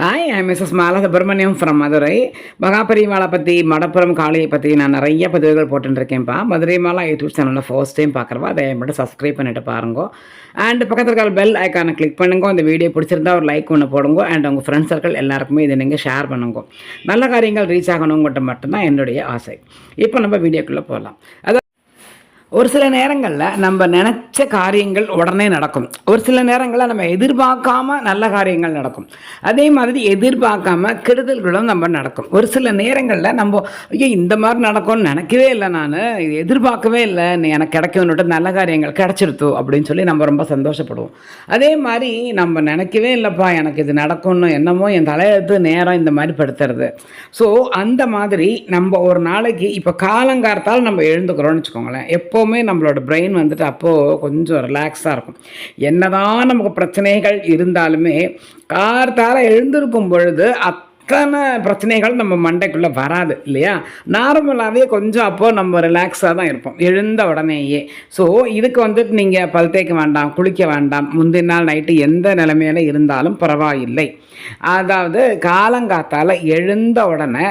Hi I Mrs Mala Subramaniam from Madurai மகாபரிவாளை பற்றி மடப்புறம் காளியை பற்றி நான் நிறைய பதிவுகள் போட்டுருக்கேன்ப்பா மதுரை மாலா யூடியூப் சேனலில் ஃபர்ஸ்ட் டைம் பார்க்குறவா அதை மட்டும் சப்ஸ்கிரைப் பண்ணிட்டு பாருங்க அண்ட் பக்கத்தில் இருக்கிற பெல் ஐக்கானை கிளிக் பண்ணுங்க அந்த வீடியோ பிடிச்சிருந்தா ஒரு லைக் ஒன்று போடுங்க அண்ட் உங்கள் ஃப்ரெண்ட்ஸ் சர்க்கிள் எல்லாருக்குமே இதை நீங்கள் ஷேர் பண்ணுங்க நல்ல காரியங்கள் ரீச் ஆகணுங்கிட்ட மட்டும்தான் என்னுடைய ஆசை இப்போ நம்ம வீடியோக்குள்ளே போகலாம் அதாவது ஒரு சில நேரங்களில் நம்ம நினச்ச காரியங்கள் உடனே நடக்கும். ஒரு சில நேரங்களில் நம்ம எதிர்பார்க்காம நல்ல காரியங்கள் நடக்கும். அதே மாதிரி எதிர்பார்க்காம கெடுதல்களும் நம்ம நடக்கும். ஒரு சில நேரங்களில் நம்ம ஐயோ இந்த மாதிரி நடக்கும்னு நினைக்கவே இல்லை நான். இது எதிர்பார்க்கவே இல்லை. நீ எனக்கு கிடைக்கும்னுட்டு நல்ல காரியங்கள் கிடைச்சிருத்தோ அப்படின்னு சொல்லி நம்ம ரொம்ப சந்தோஷப்படுவோம். அதே மாதிரி நம்ம நினைக்கவே இல்லைப்பா எனக்கு இது நடக்கும்னு என்னமோ என் தலையெழுத்து நேரம் இந்த மாதிரி படுத்துறது. ஸோ அந்த மாதிரி நம்ம ஒரு நாளைக்கு இப்போ காலங்கார்த்தால் நம்ம எழுந்துக்கிறோம்னு வச்சுக்கோங்களேன். எப்போ எப்போவுமே நம்மளோட பிரெயின் வந்துட்டு அப்போது கொஞ்சம் ரிலாக்ஸாக இருக்கும். என்னதான் நமக்கு பிரச்சனைகள் இருந்தாலுமே கார்த்தால் எழுந்திருக்கும் பொழுது அத்தனை பிரச்சனைகள் நம்ம மண்டைக்குள்ளே வராது இல்லையா? நார்மலாகவே கொஞ்சம் அப்போது நம்ம ரிலாக்ஸாக தான் இருப்போம். எழுந்த உடனேயே. ஸோ இதுக்கு வந்துட்டு நீங்கள் பல் தேய்க்க வேண்டாம் குளிக்க வேண்டாம். முந்தின நாள் நைட்டு எந்த நிலைமையில இருந்தாலும் பரவாயில்லை. அதாவது காலங்காத்தால் எழுந்த உடனே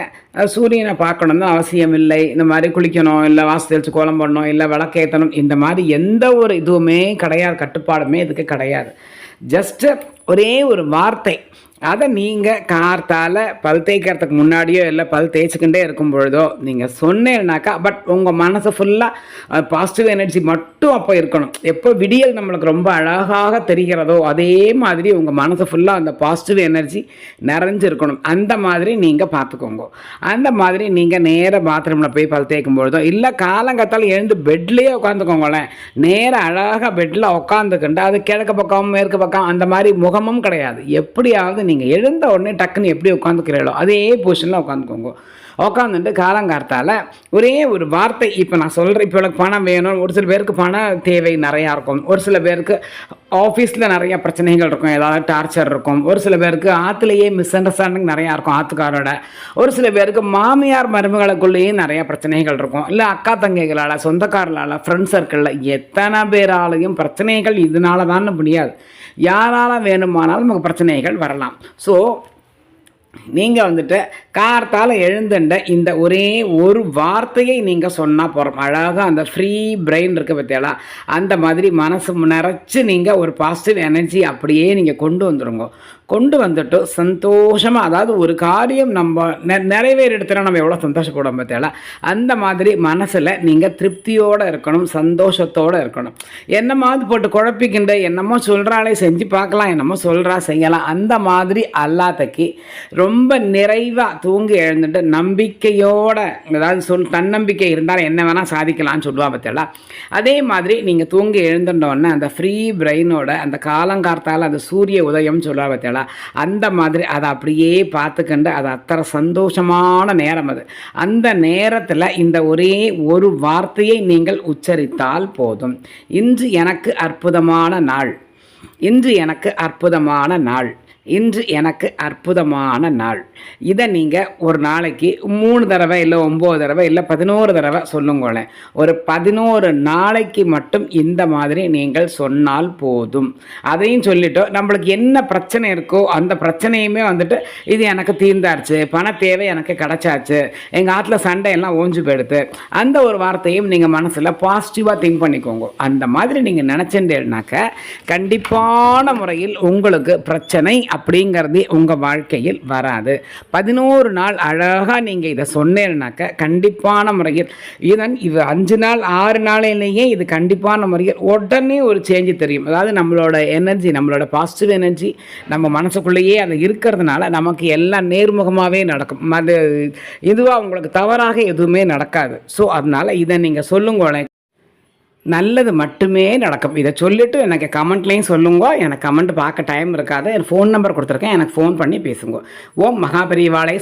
சூரியனை பார்க்கணும்னு அவசியம் இல்லை இந்த மாதிரி குளிக்கணும் இல்லை வாசல் தெளித்து கோலம் போடணும் இல்லை விளக்கேற்றணும் இந்த மாதிரி எந்த ஒரு இதுவுமே கிடையாது கட்டுப்பாடுமே இதுக்கு கிடையாது. ஜஸ்ட்டு ஒரே ஒரு வார்த்தை. அதை நீங்கள் கார்த்தால் பல் தேய்க்கிறதுக்கு முன்னாடியோ இல்லை பல் தேய்ச்சிக்கிட்டே இருக்கும் பொழுதோ நீங்கள் சொன்னேன்னாக்கா பட் உங்கள் மனசு ஃபுல்லாக பாசிட்டிவ் எனர்ஜி மட்டும் அப்போ இருக்கணும் எப்போ விடியல் நம்மளுக்கு ரொம்ப அழகாக தெரிகிறதோ அதே மாதிரி உங்கள் மனசு ஃபுல்லாக அந்த பாசிட்டிவ் எனர்ஜி நிறைஞ்சிருக்கணும். அந்த மாதிரி நீங்கள் பார்த்துக்கோங்க. அந்த மாதிரி நீங்கள் நேராக பாத்ரூமில் போய் பல் தேய்க்கும் பொழுதோ இல்லை காலங்கத்தால் எழுந்து பெட்லேயே உட்காந்துக்கோங்களேன் நேராக அழகாக பெட்டில் உட்காந்துக்கிண்டு அது கிழக்கு பக்கம் மேற்கு பக்கம் அந்த மாதிரி முகமும் கிடையாது. எப்படியாவது நீங்கள் எழுந்த உடனே டக்குன்னு எப்படி உட்காந்துக்கிறீங்களோ அதே பொசிஷனில் உட்காந்துக்கோங்க உட்காந்துட்டு காலங்கார்த்தால ஒரே ஒரு வார்த்தை இப்போ நான் சொல்கிறேன் இப்போ எனக்கு பணம் வேணும். ஒரு சில பேருக்கு பணம் தேவை நிறையா இருக்கும். ஒரு சில பேருக்கு ஆஃபீஸில் நிறைய பிரச்சனைகள் இருக்கும். ஏதாவது டார்ச்சர் இருக்கும். ஒரு சில பேருக்கு ஆற்றுலேயே மிஸ் அண்டர்ஸ்டாண்டிங் நிறையா இருக்கும் ஆற்றுக்காரோட ஒரு சில பேருக்கு மாமியார் மருமகளுக்குள்ளேயே நிறையா பிரச்சனைகள் இருக்கும். இல்லை அக்கா தங்கைகளால் சொந்தக்காரர்களால் ஃப்ரெண்ட் சர்க்கிளில் எத்தனை பேராலையும் பிரச்சனைகள் இதனால தான் முடியாது. யாரால வேணுமானாலும் நமக்கு பிரச்சனைகள் வரலாம். ஸோ நீங்கள் வந்துட்டு கார்த்தால் எழுந்துண்ட இந்த ஒரே ஒரு வார்த்தையை நீங்கள் சொன்னால் போகிறோம் அழகாக அந்த ஃப்ரீ பிரெயின் இருக்க பற்றியெல்லாம் அந்த மாதிரி மனசு நிறைச்சு நீங்கள் ஒரு பாசிட்டிவ் எனர்ஜி அப்படியே நீங்கள் கொண்டு வந்துடுங்க கொண்டு வந்துட்டு சந்தோஷமாக அதாவது ஒரு காரியம் நம்ம நெ நிறைவேறிடுத்துனா நம்ம எவ்வளோ சந்தோஷப்படுவோம் பார்த்தியால அந்த மாதிரி மனசில் நீங்கள் திருப்தியோடு இருக்கணும் சந்தோஷத்தோடு இருக்கணும். என்னமாவது போட்டு குழப்பிக்கின்ற என்னமோ சொல்கிறாலே செஞ்சு பார்க்கலாம் என்னமோ சொல்கிறா செய்யலாம். அந்த மாதிரி அல்லாதக்கு ரொம்ப நிறைவாக தூங்கி எழுந்துட்டு நம்பிக்கையோட அதாவது சொல் தன்னம்பிக்கை இருந்தால் என்ன வேணால் சாதிக்கலாம்னு சொல்லுவா பார்த்தீங்களா அதே மாதிரி நீங்கள் தூங்கி எழுந்துட்டோன்னே அந்த ஃப்ரீ பிரெயினோட அந்த காலங்கார்த்தால் அந்த சூரிய உதயம்னு சொல்லுவா பார்த்தீங்களா அந்த மாதிரி அதை அப்படியே பார்த்துக்கண்டு அது அத்தனை சந்தோஷமான நேரம் அது. அந்த நேரத்தில் இந்த ஒரே ஒரு வார்த்தையை நீங்கள் உச்சரித்தால் போதும். இன்று எனக்கு அற்புதமான நாள். இன்று எனக்கு அற்புதமான நாள். இன்று எனக்கு அற்புதமான நாள். இதை நீங்கள் ஒரு நாளைக்கு மூணு தடவை இல்லை ஒம்பது தடவை இல்லை பதினோரு தடவை சொல்லுங்களேன். ஒரு பதினோரு நாளைக்கு மட்டும் இந்த மாதிரி நீங்கள் சொன்னால் போதும். அதையும் சொல்லிட்டோம் நம்மளுக்கு என்ன பிரச்சனை இருக்கோ அந்த பிரச்சனையுமே வந்துட்டு இது எனக்கு தீர்ந்தாச்சு பண தேவை எனக்கு கிடச்சாச்சு எங்கள் ஆற்றுல சண்டை எல்லாம் ஓஞ்சு போயிடுது. அந்த ஒரு வார்த்தையும் நீங்கள் மனசில் பாசிட்டிவாக திங்க் பண்ணிக்கோங்க. அந்த மாதிரி நீங்கள் நினச்சிட்டேனாக்க கண்டிப்பான முறையில் உங்களுக்கு பிரச்சனை அப்படிங்கிறது உங்கள் வாழ்க்கையில் வராது. பதினோரு நாள் அழகாக நீங்கள் இதை சொன்னேன்னாக்க கண்டிப்பான முறையில் இதன் இது அஞ்சு நாள் ஆறு நாளிலேயே இது கண்டிப்பான முறையில் உடனே ஒரு சேஞ்சு தெரியும். அதாவது நம்மளோட எனர்ஜி நம்மளோட பாசிட்டிவ் எனர்ஜி நம்ம மனசுக்குள்ளேயே அது இருக்கிறதுனால நமக்கு எல்லாம் நேர்முகமாகவே நடக்கும். அது இதுவாக உங்களுக்கு தவறாக எதுவுமே நடக்காது. ஸோ அதனால் இதை நீங்கள் சொல்லுங்களேன். நல்லது மட்டுமே நடக்கும். இதை சொல்லிவிட்டு எனக்கு கமெண்ட்லேயும் சொல்லுங்க. எனக்கு கமெண்ட் பார்க்க டைம் இருக்காது. என் ஃபோன் நம்பர் கொடுத்துருக்கேன். எனக்கு ஃபோன் பண்ணி பேசுங்க. ஓம் மகாபரிவாளை